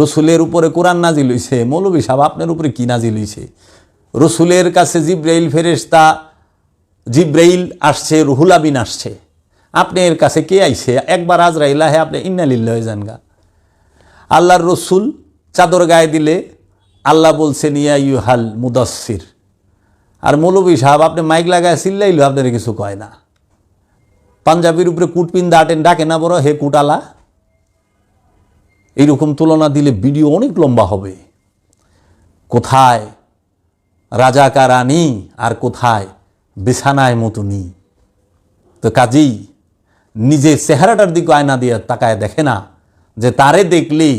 রসুলের উপরে কোরআন নাজিল হইছে মৌলবী সাহেব আপনার উপরে কি নাজিল হইছে? রসুলের কাছে জিব্রাইল ফেরেশতা, জিব্রাইল আসছে, রুহুল আমিন আসছে। আপনার কাছে কে আইছে? একবার আজরাইল আহে আপনি ইন্নালিল্লা হয়ে যান গা আল্লাহর রসুল চাদর গায়ে দিলে আল্লাহ বলছেন, ইয়া ইউ হাল মুদাসির আর মৌলবী সাহেব, আপনি মাইক লাগায় চিল্লাইলো আপনার কিছু কয় না। পাঞ্জাবির উপরে কুটপিন দাটেন ডাকে না বড়, হে কুটালা এইরকম তুলনা দিলে ভিডিও অনেক লম্বা হবে। কোথায় রাজাকা রানী আর কোথায় বিছানায় মতনি। তো কাজেই নিজের চেহারাটার দিকে আয়না দিয়ে তাকায় দেখে না যে তারে দেখলেই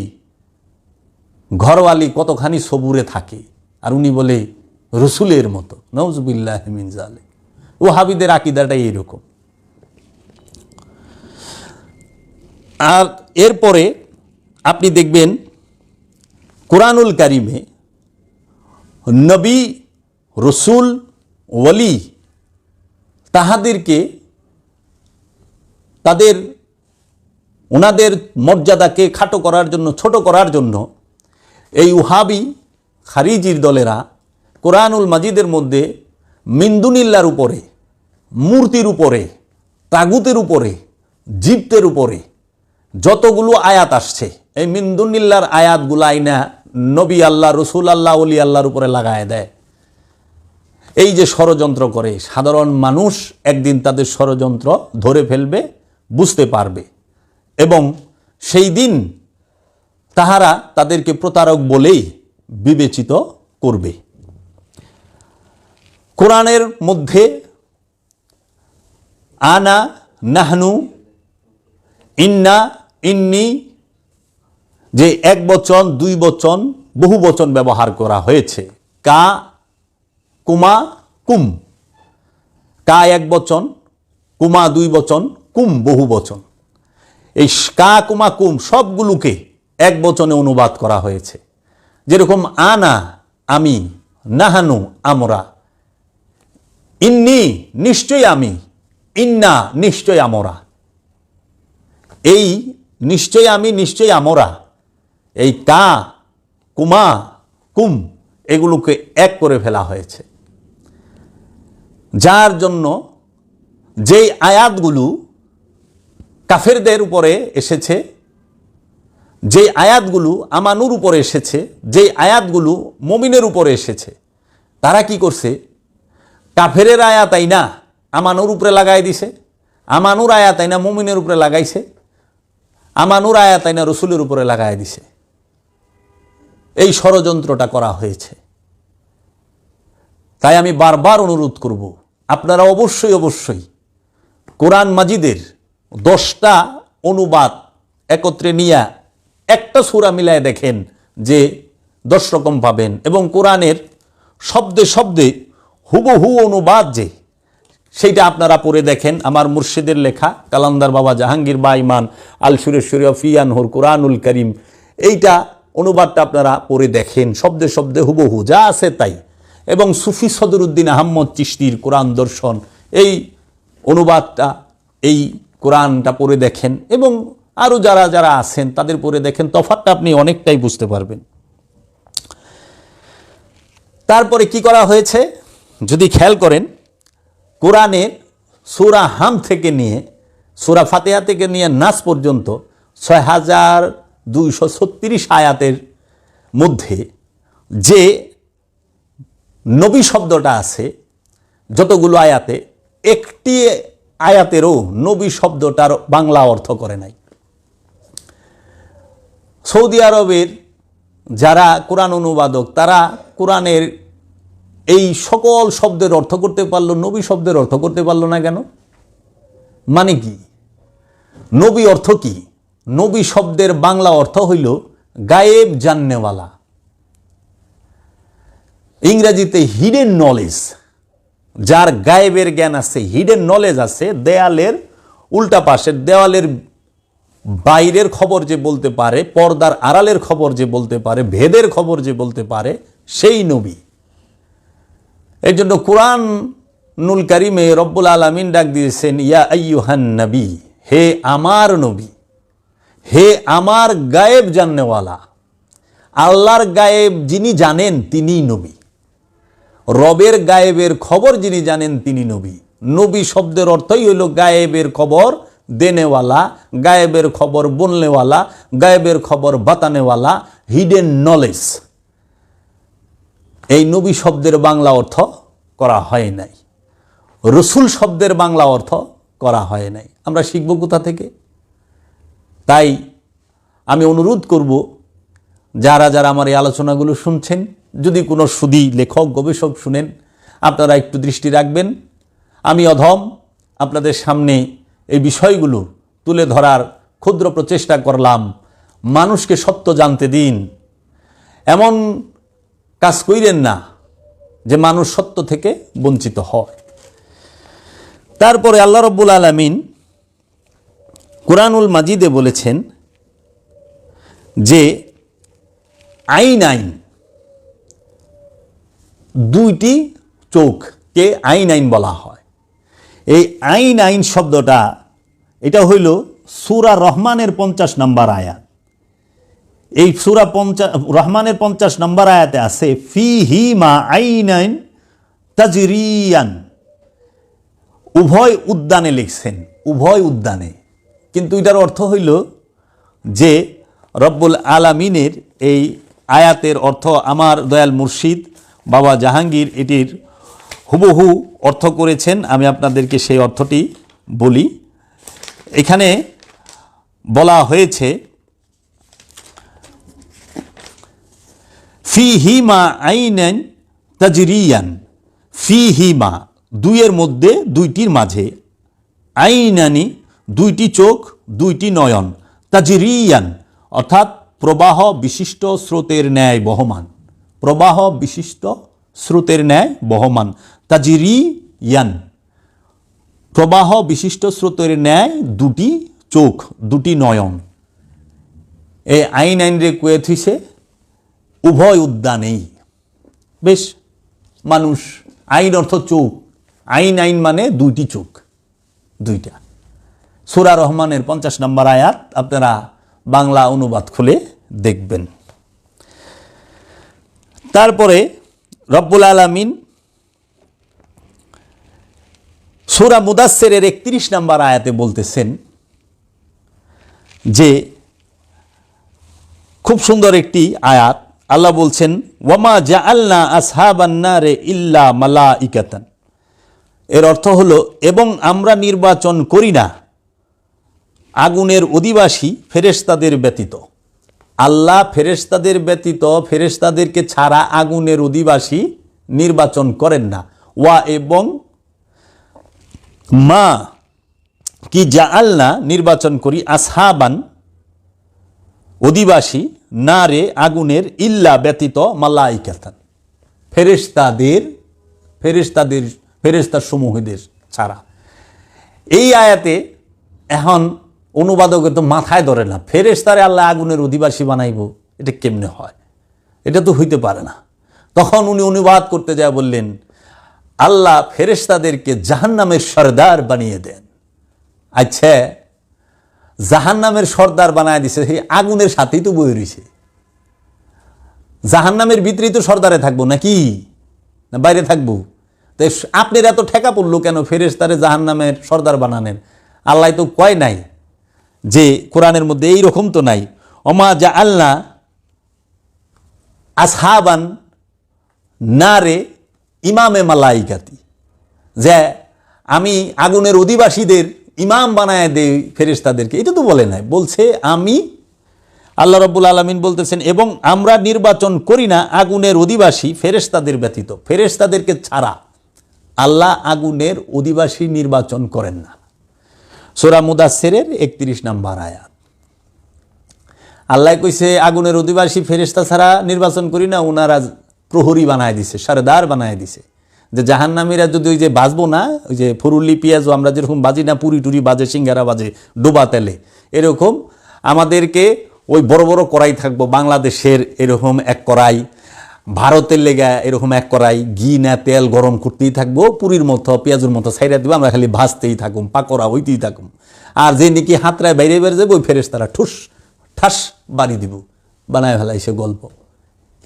ঘরওয়ালি কতখানি সবুরে থাকে। আর উনি বলে, রসুলের মতো। নজবুল্লাহ মিন জালে ও হাবিদের আকিদাটাই এইরকম আর এরপরে আপনি দেখবেন কোরআনুল কারিমে নবী, রসুল ওলি তাহাদেরকে, তাদের ওনাদের মর্যাদাকে খাটো করার জন্য, ছোট করার জন্য এই উহাবি খারিজির দলেরা কোরআনুল মাজিদের মধ্যে মিন্দুনিল্লার উপরে, মূর্তির উপরে, তাগুতের উপরে জিপ্তের উপরে যতগুলো আয়াত আসছে এই মিন্দুনিল্লার আয়াতগুলো আইনা নবী আল্লাহ, রসুল আল্লাহ অলি আল্লাহর উপরে লাগায় দেয়। এই যে ষড়যন্ত্র করে, সাধারণ মানুষ একদিন তাদের ষড়যন্ত্র ধরে ফেলবে, বুঝতে পারবে। এবং সেই দিন তাহারা তাদেরকে প্রতারক বলেই বিবেচিত করবে। কোরআনের মধ্যে, আনা নাহনু, ইন্না, ইন্নি যে এক বচন, দুই বচন, বহু বচন ব্যবহার করা হয়েছে। কা, কুমা, কুম। কা এক বচন, কুমা দুই বচন, কুম বহু বচন। এই কা, কুমা, কুম সবগুলোকে এক বচনে অনুবাদ করা হয়েছে। যেরকম আনা, আমি, নাহানু, আমরা। ইন্নি নিশ্চয় আমি। ইন্না নিশ্চয় আমরা। এই নিশ্চয় আমি নিশ্চয় আমরা। এই কা কুমা, কুম, এগুলোকে এক করে ফেলা হয়েছে। যার জন্য যেই আয়াতগুলো কাফেরদের উপরে এসেছে, যেই আয়াতগুলো আমানুর উপরে এসেছে, যেই আয়াতগুলো মমিনের উপরে এসেছে, তারা কি করছে? কাফেরের আয়াত আই না আমানুর উপরে লাগাই দিছে, আমানুর আয়াত আইনা মমিনের উপরে লাগাইছে, আমানুর আয়াত আইনা রসুলের উপরে লাগাই দিছে। এই ষড়যন্ত্রটা করা হয়েছে। তাই আমি বারবার অনুরোধ করব, আপনারা অবশ্যই অবশ্যই কোরআন মাজিদের দশটা অনুবাদ একত্রে নিয়ে একটা সুরা মিলায় দেখেন যে দশ রকম পাবেন এবং কোরআনের শব্দে শব্দে হুবহু অনুবাদ যে, সেইটা আপনারা পড়ে দেখেন। আমার মুর্শিদের লেখা, কালান্দার বাবা জাহাঙ্গীর বা ইমান আল সুরেশ্বরী ফিয়ানহুর কোরআনুল করিম, এইটা অনুবাদটা আপনারা পড়ে দেখেন, শব্দে শব্দে হুবহু, যা আছে তাই। এবং সুফি সদরুদ্দিন আহম্মদ চিস্তির কোরআন দর্শন, এই অনুবাদটা, এই কোরআনটা পড়ে দেখেন। এবং আরও যারা যারা আছেন, তাদের পড়ে দেখেন তফাতটা আপনি অনেকটাই বুঝতে পারবেন। তারপরে কি করা হয়েছে? যদি খেয়াল করেন, কোরআনের সুরা হাম থেকে নিয়ে, সুরা ফাতেহা থেকে নিয়ে নাস পর্যন্ত ছয় হাজার দুইশো ছত্রিশ আয়াতের মধ্যে যে নবী শব্দটা আছে, যতগুলো আয়াতে, একটি আয়াতেরও নবী শব্দটার বাংলা অর্থ করে নাই। সৌদি আরবের যারা কোরআন অনুবাদক, তারা কোরআনের এই সকল শব্দের অর্থ করতে পারল, নবী শব্দের অর্থ করতে পারল না কেন? মানে কি? নবী অর্থ কি? নবী শব্দের বাংলা অর্থ হইল গায়েব জাননেওয়ালা। ইংরেজিতে হিডেন নলেজ যার গায়েবের জ্ঞান আছে হিডেন নলেজ আছে, দেয়ালের উল্টা পাশের দেওয়ালের বাইরের খবর যে বলতে পারে, পর্দার আড়ালের খবর যে বলতে পারে, ভেদের খবর যে বলতে পারে, সেই নবী। এর জন্য কোরআন নুল কারিমে রব্বুল আলমিন ডাক দিয়েছেন, ইয়া আইয়ুহান নবী, হে আমার নবী। হে আমার গায়েব জাননেওয়ালা, আল্লাহর গায়েব যিনি জানেন তিনিই নবী। রবের গায়েবের খবর যিনি জানেন তিনি নবী। নবী শব্দের অর্থই হইল গায়েবের খবর দেনেওয়ালা, গায়েবের খবর বলনেওয়ালা, গায়েবের খবর বাতানেওয়ালা হিডেন নলেজ এই নবী শব্দের বাংলা অর্থ করা হয় নাই। রসুল শব্দের বাংলা অর্থ করা হয় নাই। আমরা শিখব কোথা থেকে? তাই আমি অনুরোধ করব, যারা যারা আমার এই আলোচনাগুলো শুনছেন, যদি কোনো সুদী লেখক, গবেষক শুনেন, আপনারা একটু দৃষ্টি রাখবেন। আমি অধম আপনাদের সামনে এই বিষয়গুলো তুলে ধরার ক্ষুদ্র প্রচেষ্টা করলাম। মানুষকে সত্য জানতে দিন। এমন কাজ কইরেন না যে মানুষ সত্য থেকে বঞ্চিত হয়। তারপরে আল্লাহ রব্বুল আলমিন কোরআনুল মাজিদে বলেছেন যে আইন আইন, দুইটি চোখকে আইন আইন বলা হয়। এই আইন আইন শব্দটা, এটা হইল সুরা রহমানের পঞ্চাশ নম্বর আয়াত। এই সুরা পঞ্চাশ রহমানের পঞ্চাশ নম্বর আয়াতে আছে ফি হি মা আইন আইন তাজরিয়ান। উভয় উদ্যানে লিখছেন, উভয় উদ্যানে। কিন্তু এটার অর্থ হইল যে রব্বুল আলামিনের এই আয়াতের অর্থ আমার দয়াল মুর্শিদ বাবা জাহাঙ্গীর এটির হুবহু অর্থ করেছেন। আমি আপনাদেরকে সেই অর্থটি বলি। এখানে বলা হয়েছে ফি হিমা আইনান তাজরিয়ান ফি হিমা দুইয়ের মধ্যে, দুইটির মাঝে, আইনানি দুইটি চোখ, দুইটি নয়ন। তাজরিয়ান, অর্থাৎ প্রবাহ বিশিষ্ট স্রোতের ন্যায় বহমান। প্রবাহ বিশিষ্ট স্রোতের ন্যায় বহমান। তাজরিয়ান, প্রবাহ বিশিষ্ট স্রোতের ন্যায় দুটি চোখ, দুটি নয়ন। এই আইন আইন রে কুয়ে উভয় উদ্যানেই। বেশ, মানুষ, আইন অর্থ চোখ। আইন আইন মানে দুইটি চোখ, দুইটা। সুরা রহমানের পঞ্চাশ নম্বর আয়াত আপনারা বাংলা অনুবাদ খুলে দেখবেন। তারপরে রব্বুল আলমিন সুরা মুদাসেরের একত্রিশ নম্বর আয়াতে বলতেছেন যে, খুব সুন্দর একটি আয়াত। আল্লাহ বলছেন, ওয়ামা জা আল্লা আসহাবান্না রে ইল্লা মালা ইকাতান এর অর্থ হলো, এবং আমরা নির্বাচন করি না আগুনের অধিবাসী ফেরেশতাদের ব্যতীত। আল্লাহ ফেরেশতাদের ব্যতীত ফেরেশতাদেরকে ছাড়া আগুনের অধিবাসী নির্বাচন করেন না। ওয়া এবং মা কি যা আল্লাহ নির্বাচন করি আসহাবান অধিবাসী না রে আগুনের ইল্লা ব্যতীত মালাইকাতান। ফেরেশতাদের ফেরেশতাদের ফেরেশতার সমূহদের ছাড়া। এই আয়াতে এখন অনুবাদকের তো মাথায় ধরে না। ফেরেশতারে আল্লাহ আগুনের অধিবাসী বানাইব, এটা কেমনে হয়? এটা তো হইতে পারে না। তখন উনি অনুবাদ করতে যায় বললেন, আল্লাহ ফেরেশতাদেরকে জাহান্নামের সর্দার বানিয়ে দেন। আচ্ছা জাহান নামের সর্দার বানায় দিছে, সেই আগুনের সাথেই তো বই রয়েছে জাহান নামের ভিতরেই তো সর্দারে থাকব নাকি? না বাইরে থাকব? তো আপনার এত ঠেকা পড়ল কেন ফেরেস্তারে জাহান নামের সর্দার বানানেন আল্লাহ তো কয় নাই। যে কোরআনের মধ্যে এই রকম তো নাই। অমা যা আল্লাহ আসহাবান না রে ইমামে মালাইকাতি। যে আমি আগুনের অধিবাসীদের ইমাম বানায় দেই ফেরেশতাদেরকে, এটা তো বলে নাই। বলছে, আমি আল্লাহ রব্বুল আলমিন বলতেছেন, এবং আমরা নির্বাচন করি না আগুনের অধিবাসী ফেরেশতাদের ব্যতীত। ফেরেশতাদেরকে ছাড়া আল্লাহ আগুনের অধিবাসী নির্বাচন করেন না। সোরা মুদাসেরের একত্রিশ নাম্বার আয়াত। আল্লাহ কইছে, আগুনের অধিবাসী ফেরেশতা ছাড়া নির্বাচন করি না ওনারা প্রহরী বানায় দিছে, সারেদার বানায় দিছে। যে জাহান্নামীরা যদি ওই যে বাজবো না, ওই যে ফুরুল্লি পেঁয়াজও আমরা যেরকম বাজি না, পুরি টুরি বাজে, সিঙ্গারা বাজে, ডোবা তেলে, এরকম আমাদেরকে ওই বড় বড় কড়াই থাকব, বাংলাদেশের এরকম এক কড়াই ভারতের লেগা এরকম এক করাই ঘি না তেল গরম করতেই থাকব, পুরীর মতো, পেঁয়াজুর মতো সাইডা দিব, আমরা খালি ভাজতেই থাকুম, পাকোড়া হইতেই থাকুম। আর যে নাকি হাতরায় বাইরে বেড়ে যাবে, ওই ফেরেস তারা ঠুস, ঠাস বাড়ি দিব। বানায় ফেলাইছে গল্প।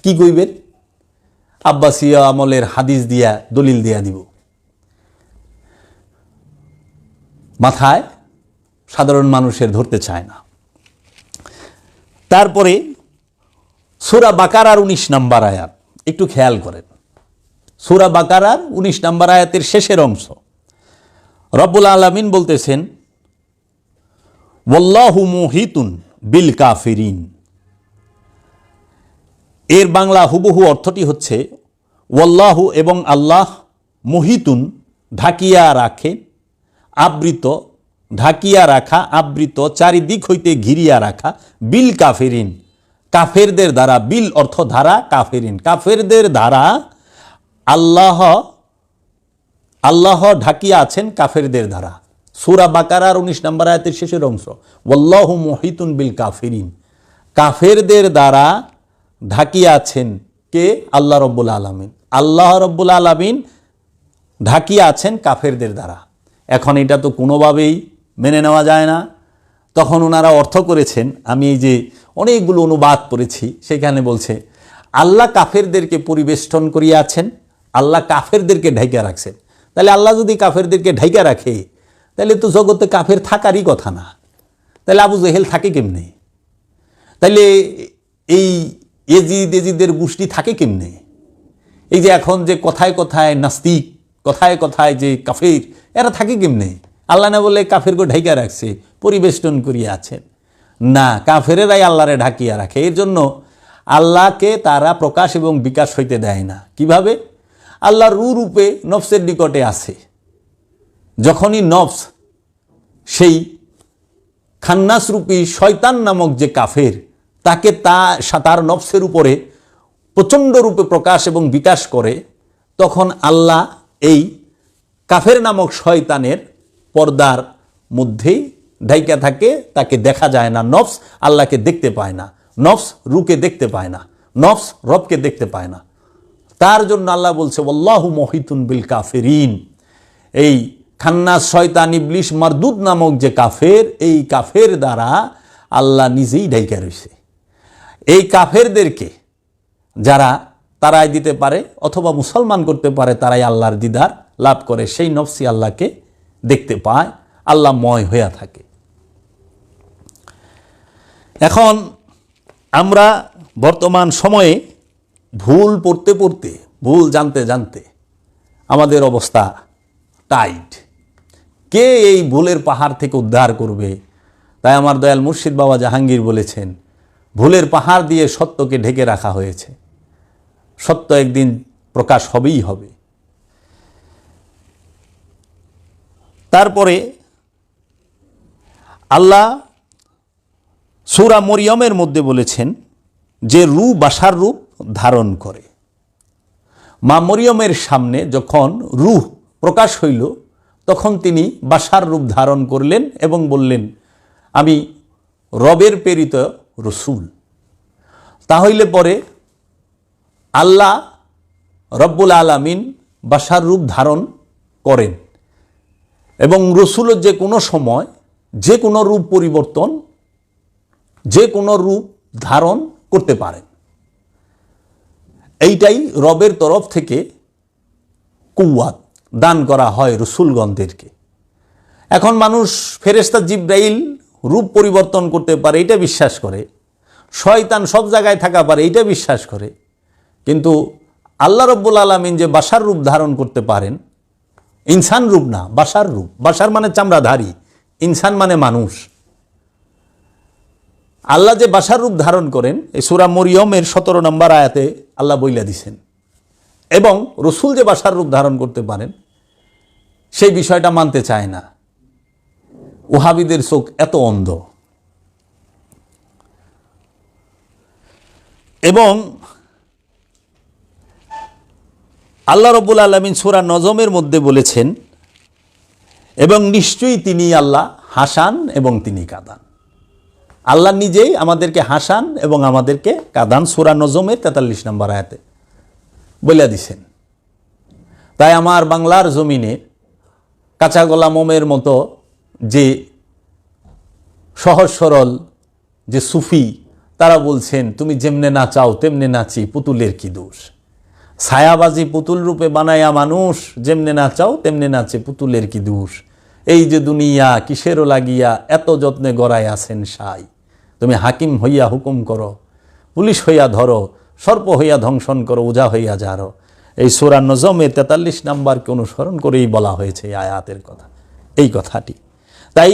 কি কইবেন? আব্বাসীয় আমলের হাদিস দিয়া, দলিল দিয়া দিব। মাথায় সাধারণ মানুষের ধরতে চায় না। তারপরে সুরা বাকারার উনিশ নাম্বার আয়াত। একটু খেয়াল করেন। সুরা বাকারার উনিশ নাম্বার আয়াতের শেষের অংশ। রব্বুল আলমিন বলতেছেন ওল্লাহু মুহিতুন বিল কাফিরিন। এর বাংলা হুবহু অর্থটি হচ্ছে, ওয়াল্লাহু এবং আল্লাহ মুহিতুন ঢাকিয়া রাখে, আবৃত, ঢাকিয়া রাখা, আবৃত, চারিদিক হইতে ঘিরিয়া রাখা, বিল কাফেরিন। কাফেরদের দ্বারা, বিল অর্থ ধারা কাফেরিন। কাফেরদের দ্বারা আল্লাহ আল্লাহ ঢাকিয়া আছেন কাফেরদের দ্বারা। সুরা বাকারার উনিশ নম্বর আয়াতের শেষের অংশ। ওল্লাহু মহিতুন বিল কাফেরিন। কাফেরদের দ্বারা ঢাকিয়া আছেন কে? আল্লাহ রব্বুল আলমিন। আল্লাহ রব্বুল আলমিন ঢাকিয়া আছেন কাফেরদের দ্বারা। এখন এটা তো কোনোভাবেই মেনে নেওয়া যায় না। তখন ওনারা অর্থ করেছেন, আমি এই যে অনেকগুলো অনুবাদ পড়েছি সেখানে বলছে, আল্লাহ কাফেরদেরকে পরিবেষ্টন করিয়া আছেন আল্লাহ কাফেরদেরকে ঢাইকা রাখছেন। তাহলে আল্লাহ যদি কাফেরদেরকে ঢাইকা রাখে, তাহলে তো জগতে কাফের থাকারই কথা না। তাহলে আবু জেহেল থাকে কেমনে? তাহলে এই এজিদ এজিদের গোষ্ঠী থাকে কেমনে? এই যে এখন যে কথায় কথায় নাস্তিক, কথায় কথায় যে কাফের, এরা থাকে কেমনে? আল্লাহ না বলে কাফেরকে ঢাইকা রাখছে, পরিবেষ্টন করিয়া আছেন না, কাফেরেরাই আল্লাহরে ঢাকিয়া রাখে। এর জন্য আল্লাহকে তারা প্রকাশ এবং বিকাশ হইতে দেয় না। কীভাবে? আল্লাহ রু রূপে নফসের নিকটে আছে। যখনই নফস সেই খান্নাসরূপী শয়তান নামক যে কাফের, তাকে তা তার নফসের উপরে প্রচণ্ড রূপে প্রকাশ এবং বিকাশ করে, তখন আল্লাহ এই কাফের নামক শয়তানের পর্দার মধ্যেই ঢাইকা থাকে, তাকে দেখা যায় না। নফস আল্লাহকে দেখতে পায় না। নফস রুকে দেখতে পায় না। নফস রবকে দেখতে পায় না। তার জন্য আল্লাহ বলছে ওল্লাহু মহিতুন বিল কাফেরিন। এই খান্নাস, শয়তান, ইবলিশ, মারদুদ নামক যে কাফের, এই কাফের দ্বারা আল্লাহ নিজেই ঢাইকা রয়েছে। এই কাফেরদেরকে যারা তারাই দিতে পারে অথবা মুসলমান করতে পারে, তারাই আল্লাহর দিদার লাভ করে। সেই নফসি আল্লাহকে দেখতে পায়। আল্লাহ ময় হইয়া থাকে। এখন আমরা বর্তমান সময়ে ভুল পড়তে পড়তে, ভুল জানতে জানতে আমাদের অবস্থা টাইট কে এই ভুলের পাহাড় থেকে উদ্ধার করবে? তাই আমার দয়াল মুর্শিদ বাবা জাহাঙ্গীর বলেছেন, ভুলের পাহাড় দিয়ে সত্যকে ঢেকে রাখা হয়েছে। সত্য একদিন প্রকাশ হবেই হবে। তারপরে আল্লাহ সুরা মরিয়মের মধ্যে বলেছেন যে রু বাসার রূপ ধারণ করে। মা মরিয়মের সামনে যখন রুহ প্রকাশ হইল, তখন তিনি বাসার রূপ ধারণ করলেন এবং বললেন, আমি রবের প্রেরিত রসুল। তাহলে পরে আল্লাহ রব্বুল আলামিন বাসার রূপ ধারণ করেন এবং রসুলের যে কোনো সময় যে কোনো রূপ পরিবর্তন যে কোনো রূপ ধারণ করতে পারেন। এইটাই রবের তরফ থেকে কুয়াত দান করা হয় রসুলগণদেরকে। এখন মানুষ ফেরেস্তা জিব্রাইল রূপ পরিবর্তন করতে পারে, এটা বিশ্বাস করে। শয়তান সব জায়গায় থাকা পারে, এটা বিশ্বাস করে। কিন্তু আল্লাহ রব্বুল আলমিন যে বাসার রূপ ধারণ করতে পারেন, ইনসান রূপ না, বাসার রূপ। বাসার মানে চামড়াধারী, ইনসান মানে মানুষ। আল্লাহ যে বাসার রূপ ধারণ করেন, এই সুরা মরিয়মের সতেরো নম্বর আয়াতে আল্লাহ বইলা দিছেন। এবং রসুল যে বাসার রূপ ধারণ করতে পারেন, সেই বিষয়টা মানতে চায় না। ওহাবিদের চোখ এত অন্ধ। এবং আল্লাহ রব্বুল আলমিন সুরা নজমের মধ্যে বলেছেন, এবং নিশ্চয়ই তিনি আল্লাহ হাসান এবং তিনি কাদান। আল্লাহ নিজেই আমাদেরকে হাসান এবং আমাদেরকে কাদান সুরা নজমের তেতাল্লিশ নম্বর আয়াতে বলে দিছেন। তাই আমার বাংলার জমিনে কাঁচা গোলা মোমের মতো যে সহজ সরল যে সুফি, তারা বলছেন, তুমি যেমনে নাচাও তেমনে নাচি, পুতুলের কি দোষ? ছায়াবাজি পুতুল রূপে বানায়া মানুষ যেমনে নাচাও তেমনে নাচে, পুতুলের কি দোষ? এই যে দুনিয়া, কিসেরও লাগিয়া এত যত্নে গড়ায় আছেন সাই? তুমি হাকিম হইয়া হুকুম করো, পুলিশ হইয়া ধরো, সর্প হইয়া ধ্বংসন করো, উজা হইয়া যারো। এই সুরা নজমে তেতাল্লিশ নাম্বারকে অনুসরণ করেই বলা হয়েছে এই আয়াতের কথা, এই কথাটি। তাই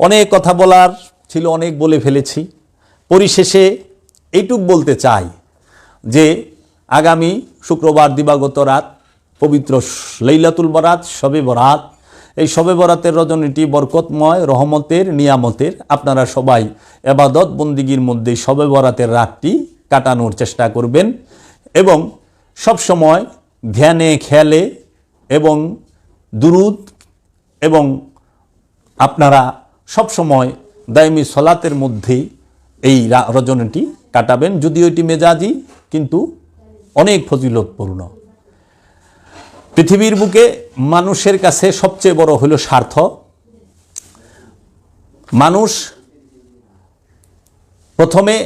অনেক কথা বলার ছিল, অনেক বলে ফেলেছি। পরিশেষে এইটুক বলতে চাই যে, আগামী শুক্রবার দিবাগত রাত, পবিত্র লাইলাতুল বরাত, শবে বরাত এই শবে বরাতের রজনীটি বরকতময়, রহমতের, নিয়ামতের। আপনারা সবাই এবাদত বন্দিগির মধ্যে শবে বরাতের রাতটি কাটানোর চেষ্টা করবেন এবং সবসময় ধ্যানে খেলে এবং দুরুদ এবং আপনারা সব সময় দায়মি সলাতের মধ্যেই এই রজনীটি কাটাবেন। যদিও এটি মেজাজি, কিন্তু অনেক ফজিলতপূর্ণ। পৃথিবীর বুকে মানুষের কাছে সবচেয়ে বড় হলো স্বার্থ। মানুষ প্রথমে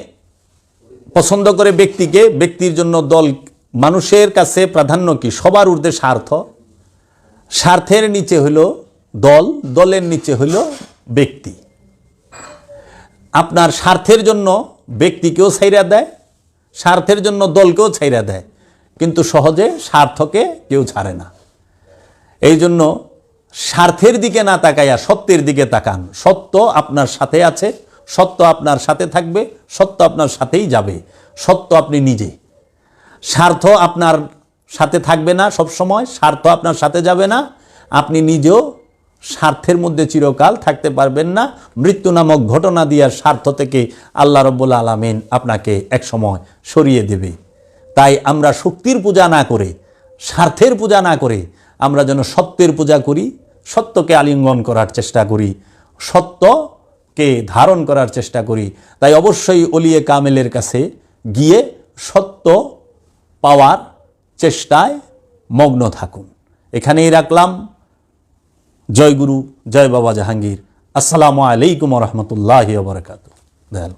পছন্দ করে ব্যক্তিকে, ব্যক্তির জন্য দল, মানুষের কাছে প্রাধান্য কি? সবার ঊর্ধ্বে স্বার্থ। স্বার্থের নিচে হলো দল, দলের নিচে হলো ব্যক্তি। আপনার স্বার্থের জন্য ব্যক্তিকেও ছাইরা দেয়, স্বার্থের জন্য দলকেও ছাইরা দেয়। কিন্তু সহজে স্বার্থকে কেউ ছাড়ে না। এই জন্য স্বার্থের দিকে না তাকাইয়া সত্যের দিকে তাকান। সত্য আপনার সাথে আছে, সত্য আপনার সাথে থাকবে, সত্য আপনার সাথেই যাবে, সত্য আপনি নিজে। স্বার্থ আপনার সাথে থাকবে না সব সময় স্বার্থ আপনার সাথে যাবে না, আপনি নিজেও স্বার্থের মধ্যে চিরকাল থাকতে পারবেন না। মৃত্যু নামক ঘটনা দিয়ার স্বার্থ থেকে আল্লাহ রব্বুল আলমিন আপনাকে একসময় সরিয়ে দেবে। তাই আমরা শক্তির পূজা না করে, স্বার্থের পূজা না করে, আমরা যেন সত্যের পূজা করি, সত্যকে আলিঙ্গন করার চেষ্টা করি, সত্যকে ধারণ করার চেষ্টা করি। তাই অবশ্যই অলিয়ে কামেলের কাছে গিয়ে সত্য পাওয়ার চেষ্টায় মগ্ন থাকুন। এখানেই রাখলাম। জয় গুরু, জয় বাবা জাহাঙ্গীর। আসসালামু আলাইকুম রহমতুল্লাহ বরকাত দয়াল